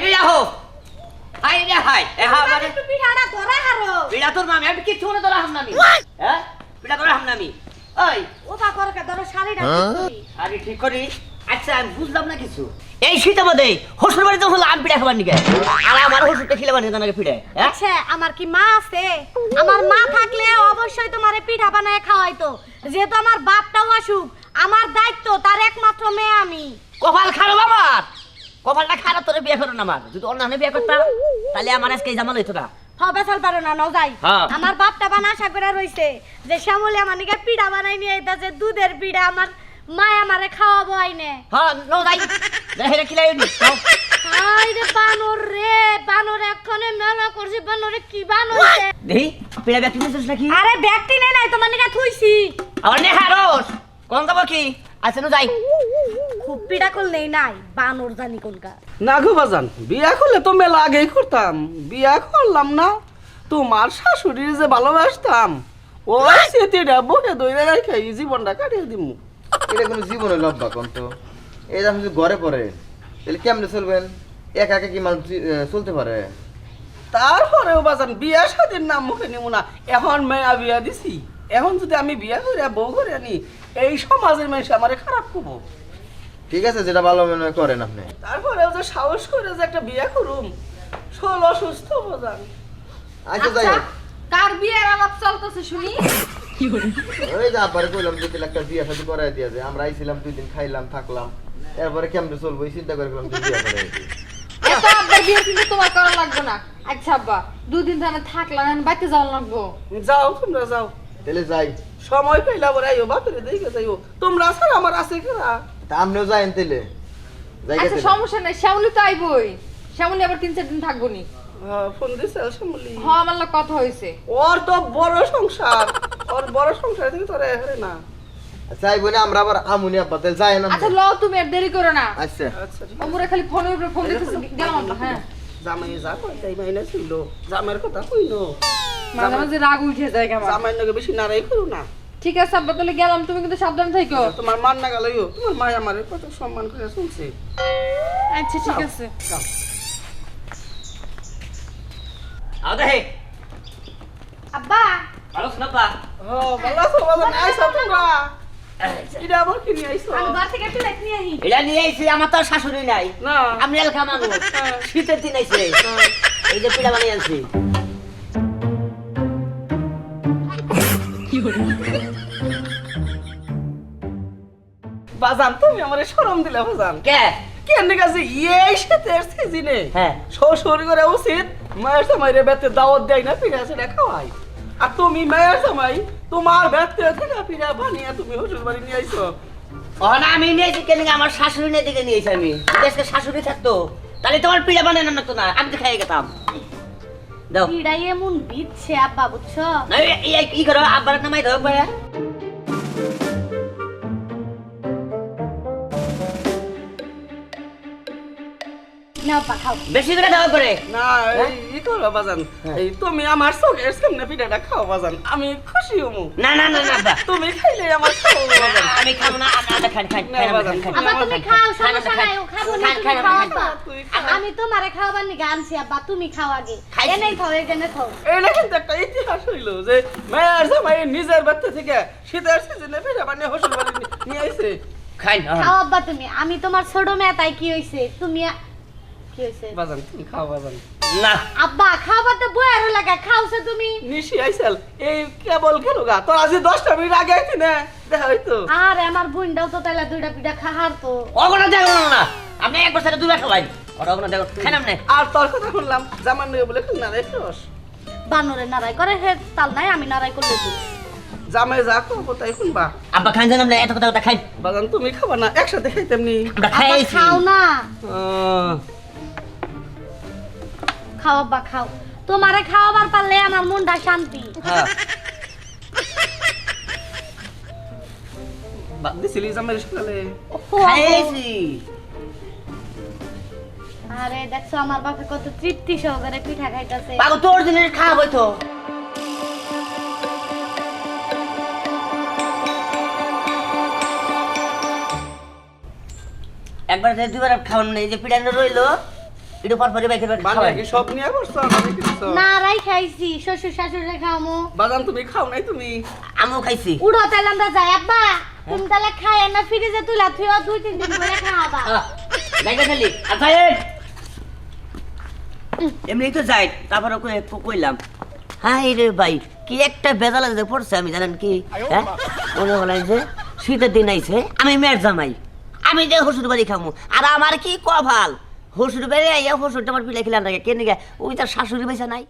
আইরে আহো আইরে হাই। এহা মানে একটু ধরা হারো। পিড়া তোর মামি আমি কিচ্ছু তোরা হাম নামি হ্যাঁ? পিড়া তোরা হাম নামি ওই। ও বা করকে ধরো শাড়িটা আরে ঠিক করি। আচ্ছা আমি বুঝলাম না কিছু। এই শীতের মধ্যে হসুর বাড়িতে হলো আমি পিঠা খাবার নিকে আর আমার হসুরটা খেলে বানিয়ে জানাকে পিঠে হ্যাঁ? আচ্ছা আমার কি মা আছে? আমার মা থাকলে অবশ্যই তোমারে পিঠা বানায় খাওয়াইতো। যেহেতু আমার বাপটাও আসুক আমার দায়িত্ব তার একমাত্র মেয়ে আমি। কপাল খারাপ আমার? কপালটা খারাপ তোরে বিয়ে করো না আমার। যদি অন্য বিয়ে করতাম তাহলে আমার আজকে এই জামা লইতো না। হবে চল পারো না নও যাই। হ্যাঁ। আমার বাপটা বানা আশা করে রইছে যে শ্যামলি আমার নিকে পিঠা বানাই নিয়ে আইতাছে দুধের পিঠা আমার মা আমারে খাওয়াবো আইনে। হ্যাঁ নো যাই। দেখে খিলাই নি হাই রে বানর রে বানর এক্ষণে মেলা করছে বানরে কি বানরছে দেখি পিড়া ব্যক্তি নিয়েছিস নাকি? আরে ব্যক্তি নেই নাই তোমার নিকে থুইছি। আমার নে হারস কোন যাব কি? আচ্ছা যাই। খুব পিঠা করলেই নাই বানর জানি কোনকার। না গো বাজান বিয়া করলে তো মেলা আগেই করতাম। বিয়া করলাম না তোমার শাশুড়ির যে ভালোবাসতাম ওই স্মৃতিটা বুকে দইরে রেখে এই জীবনটা কাটিয়ে দিমু। এটা কোনো জীবনে লব্বা কম তো। এই আপনি যদি ঘরে পড়ে তাহলে কেমনে চলবেন একা একা কি মানুষ চলতে পারে? তারপরেও বাজান বিয়া স্বাধীন নাম মুখে নিমু না। এখন মেয়া বিয়া দিছি। এখন যদি আমি বিয়া করে বউ করে আনি এই সমাজের মানুষ আমারে খারাপ করব। ঠিক আছে যেটা ভালো মনে হয় করেন আপনি। তারপরেও যে সাহস করে যে একটা বিয়া করুম শোল অসুস্থ বাজান আচ্ছা যাই হোক। কার বিয়ের আলাপ চলতেছে শুনি? ওই যে কইলাম যে একটা বিয়া শাদী করাই দিয়া যায়। আমরা আইছিলাম দুই দিন খাইলাম থাকলাম। এরপরে কেমনে চলবো? এই চিন্তা করে গেলাম যে বিয়া করাই দিই। এত আব্বার বিয়ে কিন্তু তোমার করা লাগবে না। আচ্ছা আব্বা দুদিন ধরে থাকলাম এখন বাইতে যাওয়া লাগবো। যাও তোমরা যাও। তাহলে যাই। সময় পাইলে আবার আইও বাপরে দেখে যাইও। তোমরা স্যার আমার আছে কিনা তা আপনিও যাইন যাই আচ্ছা সমস্যা নাই শ্যামলি তো আইবই। শ্যামলি আবার তিন চার দিন থাকব নি। ফোন দিছে শ্যামলি। হ আমার কথা হয়েছে ওর তো বড় সংসার। ওর বড় সংসার থেকে তোরা এখানে না। চাইব না আমরা আবার আমুনি আব্বা তাহলে যাই না আচ্ছা লও তুমি আর দেরি করো না। আচ্ছা। আচ্ছা ওমরে খালি ফোনের উপরে ফোন দিতেছে গেলাম হ্যাঁ। জামাই যা কয় তাই মাইনা ছিল। জামাইয়ের কথা কইনো। মাঝে মাঝে রাগ উঠে যায় কেমন নাকি বেশি নারাই করো না। ঠিক আছে আব্বা তাহলে গেলাম তুমি কিন্তু সাবধানে থাকো। তোমার মান না গেলেও তোমার মা আমার কত সম্মান করে শুনছে। আচ্ছা ঠিক আছে। আও দেখে। আব্বা। ভালো শোনাবা ও ভালো আছো ভালো আইসো তোমরা। এটা আবার কি নিয়ে আইসো? আমি ঘর থেকে একটু লেখ নিয়ে আহি। এটা নিয়ে আইছি আমার তো আর শাশুড়ি নাই। না। আমি এলাকা মানুষ। শীতের দিন আইছে। এই যে পিঠা বানিয়ে আনছি। বাজান তুমি আমার শরম দিলে বাজান। কে? কেন কাছে এই শীতের সিজনে হ্যাঁ। শ্বশুর করে উচিত মায়ের জামাইরে বেতে দাওয়াত দেয় না পিঠা সেটা খাওয়াই আর তুমি মায়ের জামাই তোমার বেতে থেকে পিঠা বানিয়ে তুমি শ্বশুর বাড়ি নিয়ে আইছো। অনা আমি নিয়েছি কেন আমার শাশুড়ি নিয়ে দিকে নিয়েছি আমি। দেশকে শাশুড়ি থাকতো তাহলে তোমার পিঠা বানিয়ে না তো না আমি তো খাই গেতাম। দাও। এমন বিচ্ছে আব্বা বুঝছ? এই- কি করো আব্বার নামাই দাও একবার না আব্বা খাও বেশি করে দাও করে। না এই করো বাজান। এই তুমি আমার চোখের সামনে পিঠাটা খাও বাজান। আমি খুশি হমু না না না না তুমি খাইলে আমার খাও বাজান। আমি খাব না আদা খান খান না, খান বাজান, খান। আব্বা তুমি খাও সমস্যা নাই ও খাব না খান, তুমি খাও খান। আব্বা। আমি তোমারে খাওয়াবার তুমি খাও আগে। এনে খাও এখানে খাও। এটা কিন্তু একটা ইতিহাস হইল যে মায়ের জামাই নিজের বাচ্চা থেকে শীতের সিজনে পিঠা বানিয়ে নিয়ে আইছে। খান খাও আব্বা তুমি। আমি তোমার ছোট মেয়ে তাই কি হইছে? তুমি বাজান তুমি খাও বাজান। না। আব্বা খাবার তো বয়ার লাগা খাওছে তুমি। নিশি আইসাল এই কেবল গেল গা? তোর আজ দশটা মিনিট আগে আইতি না? দেখা হইতো। আরে আমার বোনটাও তো তাইলে দুইটা পিঠা খাহার তো। দেখো না। আপনি এক বছরে দুবার খাওয়াই আর অগণ দেখো খান আপনি আর তোর কথা শুনলাম জামান নিয়ে বলে না রে রস বানরে নারাই করে হে তাল নাই আমি নারাই করলে তো জামাই যা করব তাই শুনবা। আব্বা খান জানাম না এত কথা কথা খাই। বাজান তুমি খাবা না একসাথে খাও না। খাও আব্বা খাও। তোমারে খাওয়াবার পারলে আমার মনটা শান্তি। হ্যাঁ। দিছিলি জামাই সকালে? খাইছি আরে দেখছ আমার বাপে কত তৃপ্তি সহকারে পিঠা খাইতাছে। বাবু তোর জিনিস খাওয়াবো তো একবার দুবার খাওয়ান নেই যে পিঠানো রইল। একটু পর পরে বাইকের বাড়ি বানিয়ে কি সব নিয়ে বসছো? আমি কিছু না রাই খাইছি। শ্বশুর শাশুড়ি খামো বাজান তুমি খাও নাই তুমি? আমিও খাইছি। উড়ো তাহলে আমরা যাই। আব্বা তুমি তাহলে খায় না ফ্রিজে তুলা থুইও দুই তিন দিন করে খাওয়াবা। বাইকে এমনি তো যাই তারপরে কই- কইলাম। হ্যাঁ রে ভাই কি একটা বেজাল যে পড়ছে আমি জানেন কি? হ্যাঁ? মনে যে শীতের দিন আইছে আমি মেয়ের জামাই। আমি যে হসুর বাড়ি খামু। আর আমার কি কভাল হসুর বেড়ে আইয়া হসুরটা আমার পিলে খেলাম না কেন ওই তার শাশুড়ি পয়সা নাই।